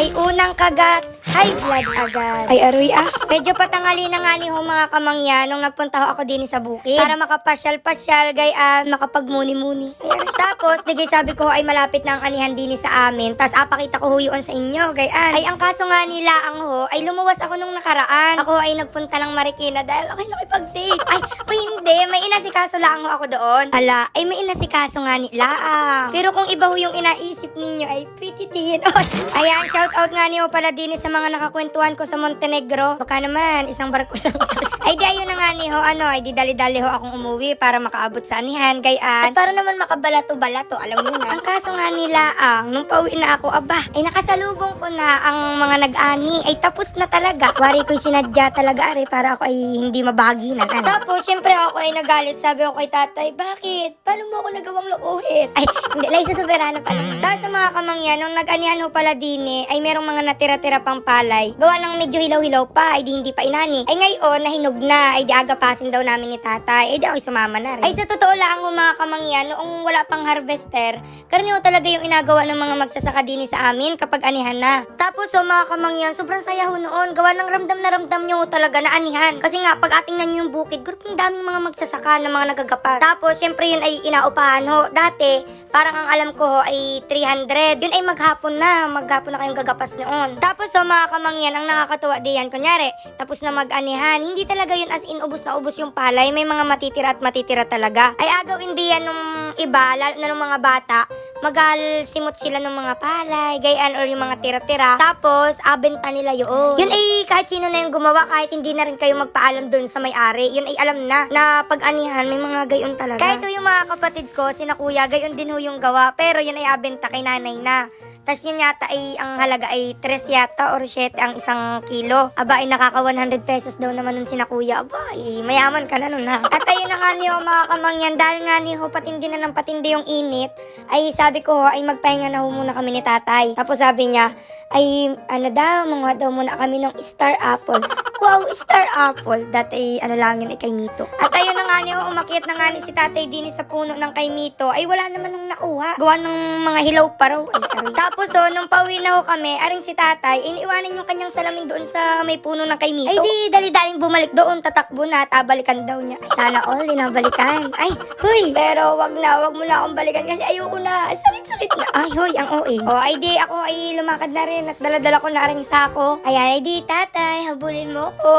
ay unang kagat, high blood agad. Ay aroy ah, medyo patangali na nga ni ho mga kamangyan nung nagpunta ho ako din sa bukid para makapasyal-pasyal gayaan, makapagmuni-muni. Ay, aroy. Tapos, digay sabi ko ay malapit na ang anihan din sa amin. Tapos apakita ko ho yun sa inyo, gayaan. Ay ang kaso nga nila ang ho, ay lumuwas ako nung nakaraan. Ako ay nagpunta ng Marikina dahil ako'y nakipag-date. Ay, o hindi, may inasikaso lang ho ako doon. Ala, ay may inasikaso nga nila. Ah. Pero kung iba ho yung inaisip ninyo ay pwede din. Ayan, shout out nga niyo pala din sa mga nakakwentuhan ko sa Montenegro. Baka naman, isang barko lang. ay di ayun na nga ni ho, ano, ay di dali-dali ho akong umuwi para makaabot sa anihan, gayaan. At para naman makabalato-balato, alam mo na. Ang kaso nga nila, ang, nung pauwi na ako, aba, ay nakasalubong ko na ang mga nag-ani, ay tapos na talaga. Wari ko'y sinadya talaga, are, para ako ay hindi mabagi na. Ano. Tapos, syempre ako ay nagalit. Sabi ko kay tatay, bakit? Paano mo ako nagawang loohin? Ay, hindi, sa soberano pala. Tapos sa mga kamangyan, nung nag-anihan ho pala din eh, ay merong mga natira-tira pang palay. Gawa ng medyo hilaw-hilaw pa, ay di hindi pa inani. Ay ngayon, nahinog na, ay di agapasin daw namin ni tatay. Ay di ako sumama na rin. Ay sa totoo lang mga kamangyan, noong wala pang harvester, karne ho talaga yung inagawa ng mga magsasaka din sa amin kapag anihan na. Tapos ho mga kamangyan, sobrang saya ho noon. Gawa ng ramdam na ramdam nyo talaga na anihan. Kasi nga, pag ating nyo yung bukid, gruping daming mga magsasaka ng mga nagagapas. Tapos, syempre yun ay inaupahan ho. Dati, parang ang alam ko ho ay 300. Yun ay maghapon na. Maghapon na kayong gagapas noon. Tapos, so mga kamangyan, ang nakakatuwa diyan, kunyari, tapos na mag-anihan, hindi talaga yun as in ubos na ubos yung palay. May mga matitira at matitira talaga. Ay agaw hindi yan nung iba, lalo na nung mga bata, magal simot sila ng mga palay, gayaan or yung mga tira-tira. Tapos, abenta nila yun. Yun ay kahit sino na yung gumawa, kahit hindi na rin kayo magpaalam dun sa may-ari, yun ay alam na, na pag-anihan, may mga gayon talaga. Kahit yung mga kapatid ko, sina kuya, gayon din ho yung gawa, pero yun ay abenta kay nanay na. Tapos yun yata ay, ang halaga ay 3 yata or 7 ang isang kilo. Aba ay nakaka 100 pesos daw naman nun sina kuya. Aba ay mayaman ka na nun ha. At ayun na nga niyo mga kamangyan, dahil nga niyo patindi na ng patindi yung init, ay sabi ko ho, ay magpahinga na ho muna kami ni tatay. Tapos sabi niya, ay ano daw, mga daw muna kami ng star apple. Wow, star apple. Dati ano lang yun ay kay Mito. At ayun na nga niyo, umakyat na nga ni si tatay din sa puno ng kay Mito. Ay wala naman nung nakuha. Gawa ng mga hilaw pa raw. Ay, aray. Tapos so, nung pauwi na ho kami, aring si tatay, iniwanan yung kanyang salamin doon sa may puno ng kay Mito. Ay di, dali-daling bumalik doon, tatakbo na, tabalikan daw niya. Ay, sana all, dinabalikan. Ay, huy, pero wag na, wag mo na akong balikan kasi ayoko na. Salit-salit na. Ay, huy, ang OA. O, ay di, ako ay lumakad na rin at daladala ko na rin sako. Ayan, ay di, tatay, habulin mo ko.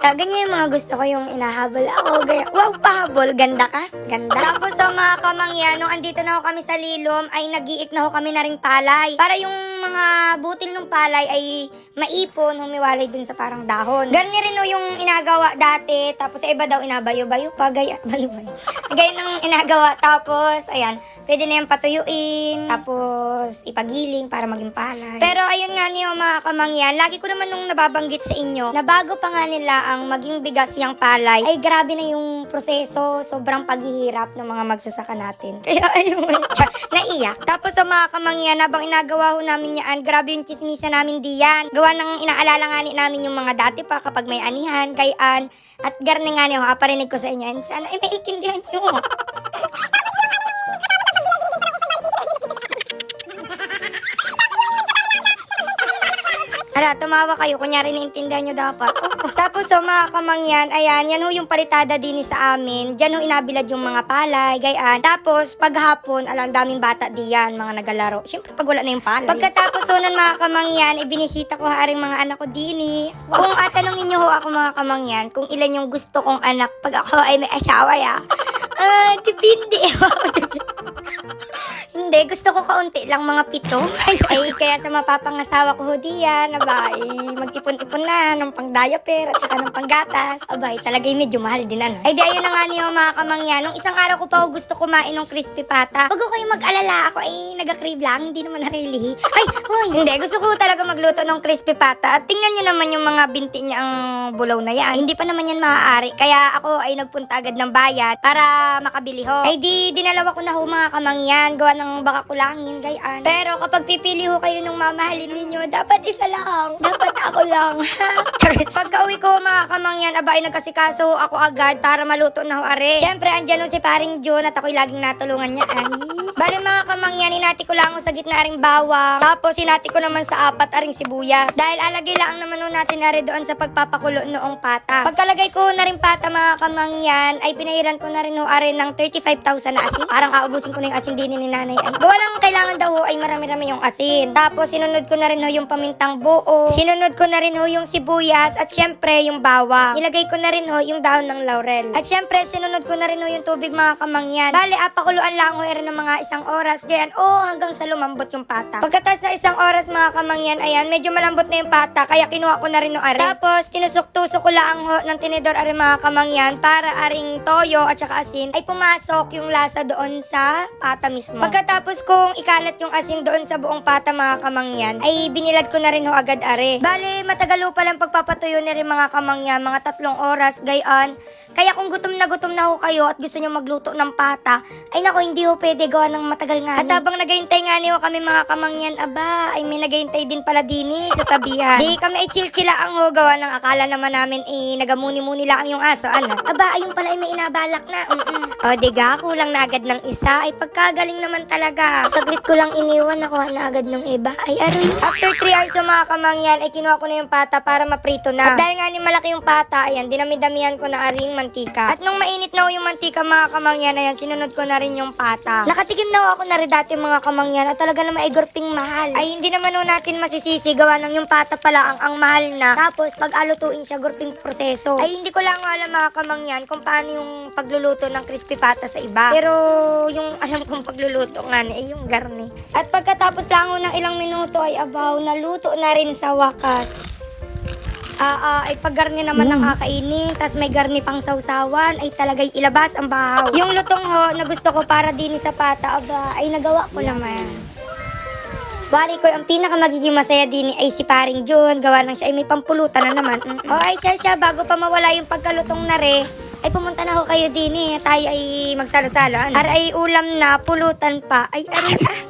sa ganyan yung mga gusto ko yung inahabol ako. Gaya, wow, pahabol, ganda ka. Ganda. Tapos sa mga kamangyan, nung andito na ho kami sa Lilom, ay nagiik na ho kami na ring palay. Para yung mga butil ng palay ay maipon, humiwalay dun sa parang dahon. Ganyan rin ho yung inagawa dati. Tapos iba daw inabayo-bayo pa, gaya, bayo-bayo. Gaya ng inagawa. Tapos, ayan, pwede na yung patuyuin. Tapos, ipagiling para maging palay. Pero ayun nga niyo mga kamangyan, lagi ko naman nung nababanggit sa inyo, na bago pa nga nila ang maging bigas yung palay, ay grabe na yung proseso, sobrang paghihirap ng mga magsasaka natin. Kaya ayun, naiyak. Tapos sa mga kamangyan, habang inagawa ho namin yan, grabe yung chismisa namin diyan. Gawa ng inaalala nga ni namin yung mga dati pa kapag may anihan, kayaan, at garne nga niyo, kaparinig ko sa inyo, and sana ay maintindihan niyo. Ala, tumawa kayo. Kunyari naintindihan nyo dapat. Tapos so mga kamangyan, ayan, yan ho yung palitada din sa amin. Diyan ho inabilad yung mga palay, gayaan. Tapos paghapon, ala, ang daming bata diyan, mga nagalaro. Siyempre pag wala na yung palay. Pagkatapos so nun mga kamangyan, ibinisita ko haring mga anak ko dini. Kung atanungin nyo ho ako mga kamangyan, kung ilan yung gusto kong anak pag ako ay may asawa ya. Ah, depende. Hindi, gusto ko kaunti lang mga pito. Ay, kaya sa mapapangasawa ko ho diyan, abay, mag-ipon-ipon na ng pang diaper at saka ng panggatas. Abay, talaga medyo mahal din ano. Ay, di ayun na nga niyo mga kamangyan. Nung isang araw ko pa ho gusto kumain ng crispy pata. Huwag kayo mag-alala, ako ay nag-crave lang, hindi naman narili. Ay, hoy, hindi, gusto ko talaga magluto ng crispy pata. At tingnan niyo naman yung mga binti niya ang bulaw na yan. Hindi pa naman yan maaari. Kaya ako ay nagpunta agad ng bayad para makabili ho. Ay di, dinalawa ko na ho mga kamangyan. yan, gawa ng baka kulangin, gayaan. Pero kapag pipili ho kayo ng mamahalin ninyo, dapat isa lang. Dapat ako lang. Pagka uwi ko mga kamangyan, aba ay nagkasikaso ako agad para maluto na ho are. Siyempre, andyan ho si paring John at ako'y laging natulungan niya. Ani. Bali mga kamangyan, inati ko lang sa gitna aring bawang. Tapos inati ko naman sa apat aring sibuyas. Dahil alagay lang naman natin are doon sa pagpapakulo noong pata. Pagkalagay ko na rin pata mga kamangyan, ay pinahiran ko na rin ho are ng 35,000 na asin. Parang aubusin ko na yung asin din ni nanay. Ay, gawa lang kailangan daw ho ay marami-rami yung asin. Tapos sinunod ko na rin ho yung pamintang buo. Sinunod ko na rin ho yung sibuyas at syempre yung bawang. Nilagay ko na rin ho yung dahon ng laurel. At syempre sinunod ko na rin ho yung tubig mga kamangyan. Bale, apakuluan lang ho ng mga isang oras. Ganyan, oh, hanggang sa lumambot yung pata. Pagkatas na isang oras mga kamangyan, ayan, medyo malambot na yung pata. Kaya kinuha ko na rin ho are. Tapos, tinusok-tusok ko lang ho ng tinidor are mga kamangyan para aring toyo at saka asin ay pumasok yung lasa doon sa pata mismo. Pagkatapos kong ikalat yung asin doon sa buong pata mga kamangyan, ay binilad ko na rin ho agad are. Bale, matagal ho palang pagpapatuyo na rin mga kamangyan, mga tatlong oras, gayon. Kaya kung gutom na gutom na ho kayo at gusto nyo magluto ng pata, ay nako hindi ho pwede gawa ng matagal nga. At habang naghahintay nga niyo kami mga kamangyan, aba, ay may naghahintay din pala din eh, sa tabihan. Di kami ay chill-chilla ang ho gawa ng akala naman namin eh, nagamuni-muni lang yung aso, ano. Aba, ayun pala ay may inabalak na. Mm-mm. O, diga, kulang na agad ng isa. Ay, pagkagaling naman talaga. Saglit ko lang iniwan, nakuha na agad ng iba. Ay, aroy. After 3 hours yung mga kamangyan, ay kinuha ko na yung pata para maprito na. At dahil nga ni malaki yung pata, ayan, dinami-damihan ko na aring mantika. At nung mainit na ho yung mantika, mga kamangyan, ayan, sinunod ko na rin yung pata. Nakatikim na ako na rin dati mga kamangyan at talaga naman ay gurping mahal. Ay, hindi naman ho natin masisisi gawa ng yung pata pala ang, ang mahal na. Tapos, pag alutuin siya, gurping proseso. Ay, hindi ko lang alam mga kamangyan kung paano yung pagluluto ng crispy pata sa iba. Pero, yung alam kong pagluluto nga na, ay yung garni. At pagkatapos lang ng ilang minuto ay abaw, naluto na rin sa wakas. Ah, ah, ay pag garni naman ng kakainin, tas may garni pang sausawan, ay talagay ilabas ang bahaw. Yung lutong ho na gusto ko para din sa pata, aba, ay nagawa ko naman. Bari ko, ang pinaka magiging masaya din ay si paring Jun. Gawa lang siya ay may pampulutan na naman. Mm-mm. O ay siya siya, bago pa mawala yung pagkalutong na re, ay pumunta na ho kayo din eh. Tayo ay magsalo-salo. Ano? Ar ay ulam na, pulutan pa. Ay, aray ah.